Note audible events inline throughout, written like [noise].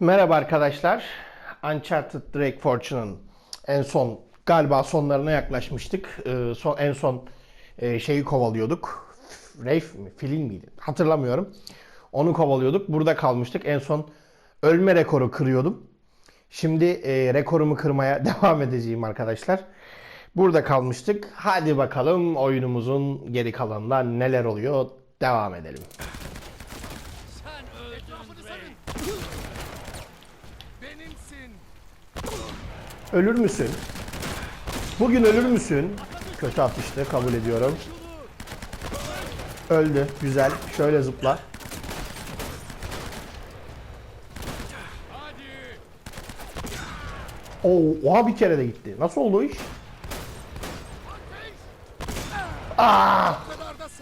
Merhaba arkadaşlar. Uncharted Drake Fortune'ın en son galiba sonlarına yaklaşmıştık. Ee, son en son e, şeyi kovalıyorduk. Rafe mi? Filin miydi? Hatırlamıyorum. Onu kovalıyorduk. Burada kalmıştık. En son ölme rekoru kırıyordum. Şimdi e, rekorumu kırmaya [laughs] devam edeceğim arkadaşlar. Burada kalmıştık. Hadi bakalım oyunumuzun geri kalanında neler oluyor. Devam edelim. Sen öldün Drake. Benimsin. Ölür müsün? Bugün ölür müsün? Kötü atıştı kabul ediyorum. Öldü. Güzel. Şöyle zıpla. Oo, oha bir kere de gitti. Nasıl oldu iş? Aa! Değilmiş.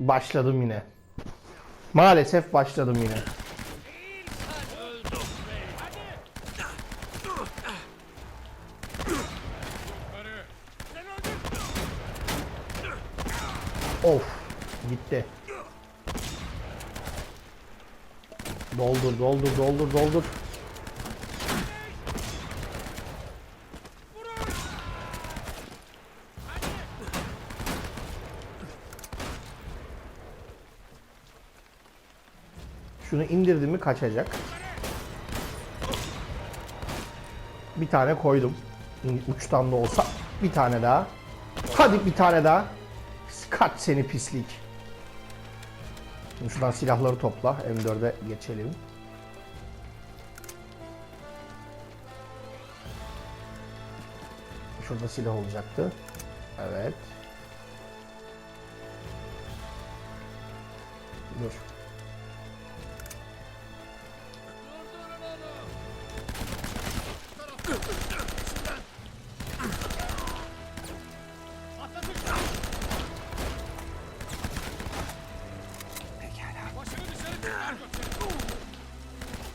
Başladım yine. Maalesef başladım yine. Sen öldün Drake. Yukarı. Sen öldün. Of. Gitti. Doldur, doldur, doldur, doldur. Şunu indirdim mi kaçacak. Bir tane koydum. Uçtan da olsa bir tane daha. Hadi bir tane daha. Kaç seni pislik. Şimdi şuradan silahları topla. M4'e geçelim. Şurada silah olacaktı. Evet. Dur.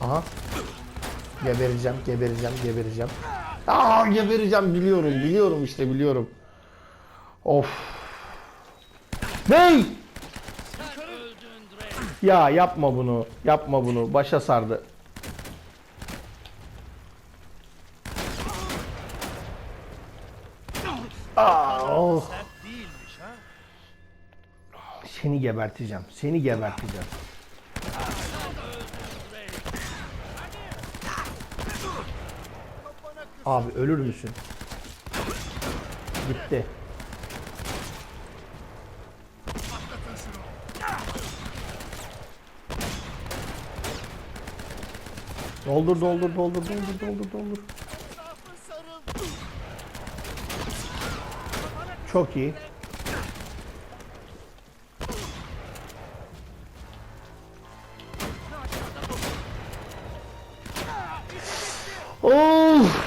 Aha. Gebereceğim, gebereceğim, gebereceğim. Aa gebereceğim biliyorum, biliyorum işte biliyorum. Of. Ney? Ya yapma bunu, yapma bunu. Başa sardı. Aa, oh. Seni geberteceğim, seni geberteceğim. Drake. Abi ölür müsün? Gitti. Doldur, doldur, doldur, doldur, doldur, doldur. Çok iyi. Of.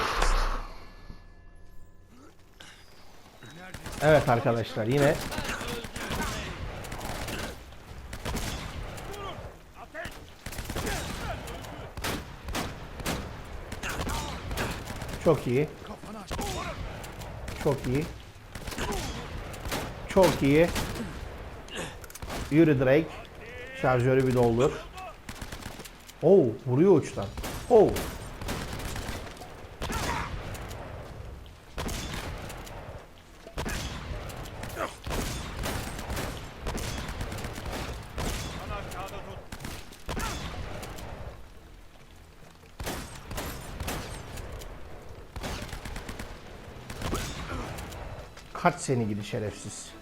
Evet arkadaşlar yine çok iyi. Çok iyi. Çok iyi. Yürü Drake. Şarjörü bir doldur. Oo, vuruyor uçtan. Oo. Kaç seni gidi şerefsiz.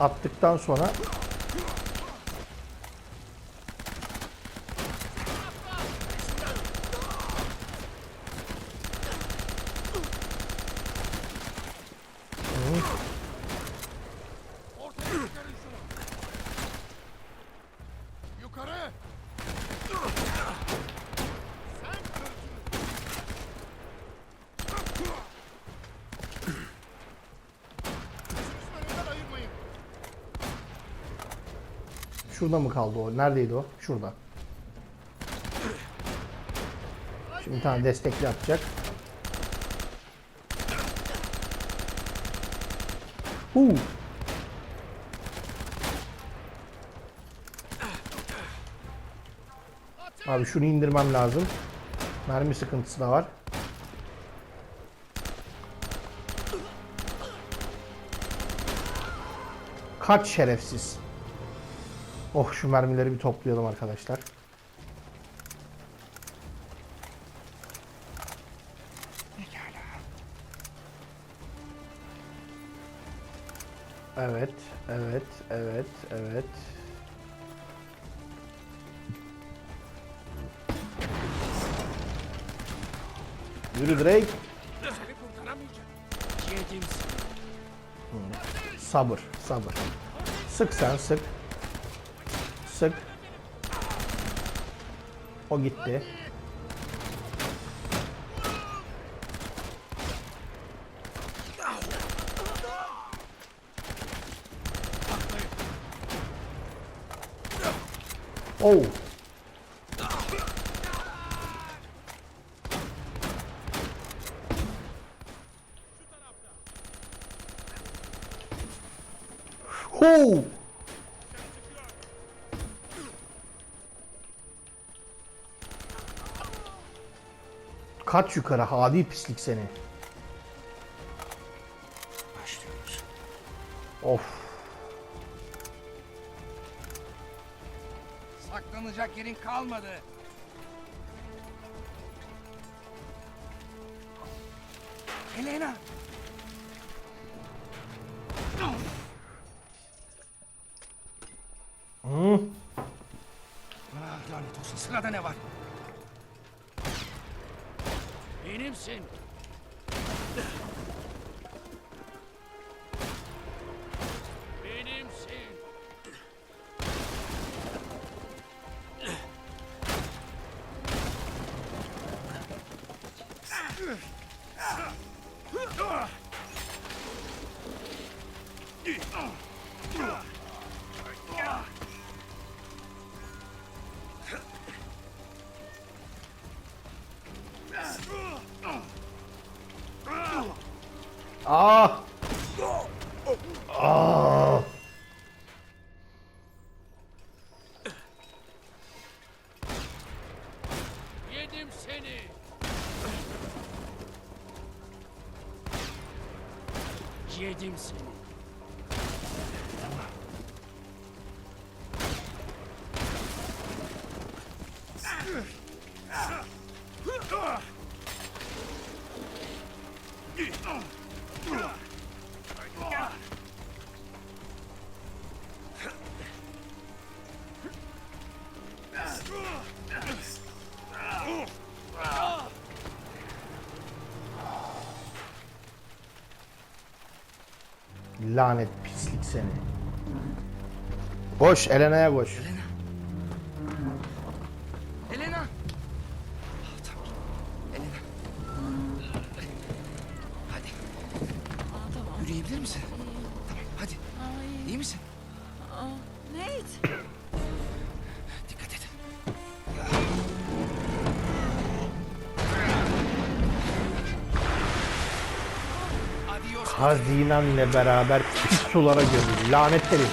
Attıktan sonra Ortaya çıkarın şunu. Yukarı. Şurada mı kaldı o? Neredeydi o? Şurada. Şimdi bir tane destekli atacak. Huu. Abi şunu indirmem lazım. Mermi sıkıntısı da var. Kaç şerefsiz. Oh şu mermileri bir toplayalım arkadaşlar. Evet, evet, evet, evet. Yürü Drake. Sabır, sabır. Sık sen, sık. Sık. O gitti. Oh. Huu. Kaç yukarı hadi pislik seni. Başlıyoruz. Of. Saklanacak yerin kalmadı. Helena. Hı. Ah, lanet olsun. Sırada ne var? Benimsin. Benimsin. [laughs] Ah. Ah. Yedim seni. Yedim seni. Lanet pislik seni. Koş Elena'ya koş. Helena. Hazinenle beraber pis sulara gömüldü. Lanet herif.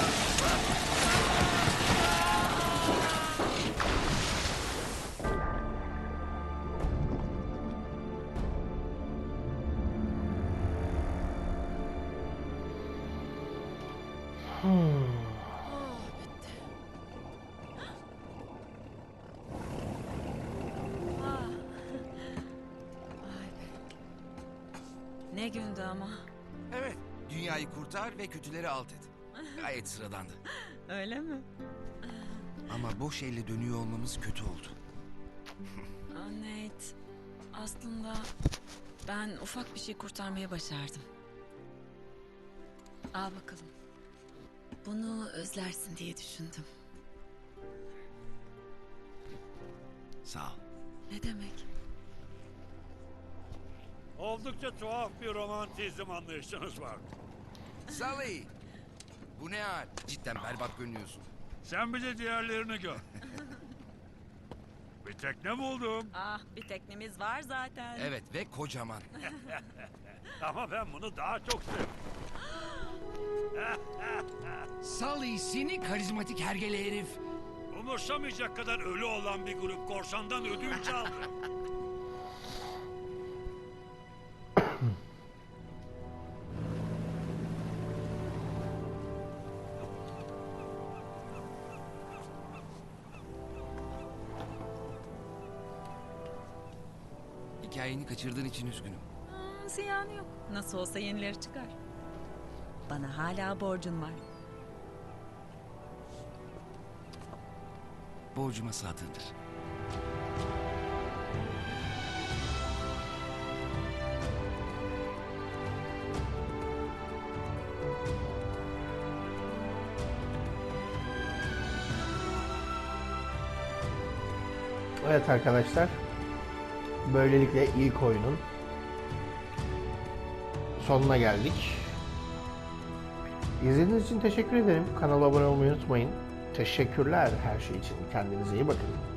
Ne gündü ama. Dünyayı kurtar ve kötüleri alt et. Gayet sıradandı. Öyle mi? Ama boş elle dönüyor olmamız kötü oldu. Nate. Aslında ben ufak bir şey kurtarmayı başardım. Al bakalım. Bunu özlersin diye düşündüm. Sağ ol. Ne demek? Oldukça tuhaf bir romantizm anlayışınız var. Sally! Bu ne hal? Cidden berbat görünüyorsun. Sen bir de diğerlerini gör. bir tekne buldum. Ah bir teknemiz var zaten. Evet ve kocaman. [laughs] Ama ben bunu daha çok seviyorum. Sully [laughs] seni karizmatik hergele herif. Umursamayacak kadar ölü olan bir grup korsandan ödünç aldı. [laughs] Hikayeni kaçırdığın için üzgünüm. Hmm, ziyanı yok. Nasıl olsa yenileri çıkar. Bana hala borcun var. Borcuma sadığımdır. Evet arkadaşlar. Böylelikle ilk oyunun sonuna geldik. İzlediğiniz için teşekkür ederim. Kanala abone olmayı unutmayın. Teşekkürler her şey için. Kendinize iyi bakın.